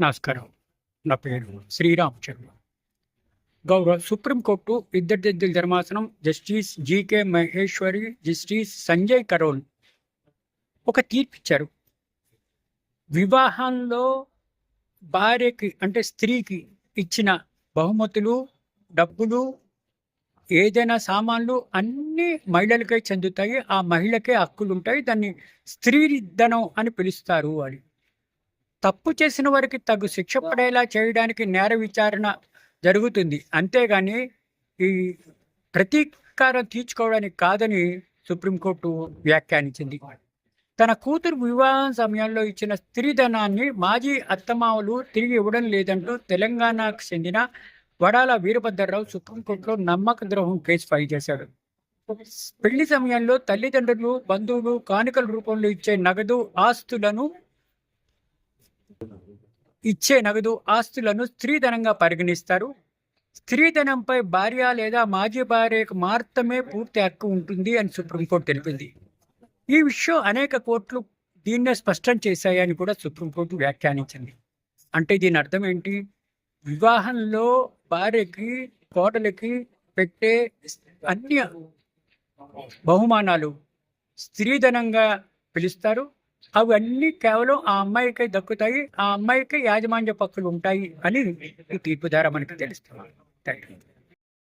నమస్కారం. నా పేరు శ్రీరామచంద్ర. గౌరవ సుప్రీంకోర్టు ఇద్దరి ధర్మాసనం justice G K Maheshwari justice Sanjay Karol ఒక తీర్పు ఇచ్చారు. వివాహంలో భార్యకి అంటే స్త్రీకి ఇచ్చిన బహుమతులు డబ్బులు ఏదైనా సామాన్లు అన్నీ మహిళలకే చెందుతాయి. ఆ మహిళకే హక్కులు ఉంటాయి దాన్ని స్త్రీ ధనం అని పిలుస్తారు అని తప్పు చేసిన వారికి తగు శిక్ష పడేలా చేయడానికి నేర విచారణ జరుగుతుంది. అంతేగాని ఈ ప్రతీకారం తీర్చుకోవడానికి కాదని సుప్రీంకోర్టు వ్యాఖ్యానించింది. తన కూతురు వివాహం సమయంలో ఇచ్చిన స్త్రీధనాన్ని మాజీ అత్తమామలు తిరిగి ఇవ్వడం లేదంటూ తెలంగాణకు చెందిన వడాల వీరభద్రరావు సుప్రీంకోర్టులో నమ్మక ద్రోహం కేసు ఫైల్ చేశాడు. పెళ్ళి సమయంలో తల్లిదండ్రులు బంధువులు కానుకల రూపంలో ఇచ్చే నగదు ఆస్తులను ఇచ్చే నగదు ఆస్తులను స్త్రీధనంగా పరిగణిస్తారు. స్త్రీధనంపై భార్య లేదా మాజీ భార్యకు మాత్రమే పూర్తి హక్కు ఉంటుంది అని సుప్రీంకోర్టు తెలిపింది. ఈ విషయం అనేక కోర్టులు దీన్నే స్పష్టం చేశాయని కూడా సుప్రీంకోర్టు వ్యాఖ్యానించింది. అంటే దీని అర్థం ఏంటి? వివాహంలో భార్యకి కోడలికి పెట్టే అన్ని బహుమానాలు స్త్రీధనంగా పిలుస్తారు. అవన్నీ కేవలం ఆ అమ్మాయికే దక్కుతాయి ఆ అమ్మాయికే యాజమాన్య పక్కులు ఉంటాయి అని ఈ తీర్పు ద్వారా మనకి తెలుస్తుంది. Thank you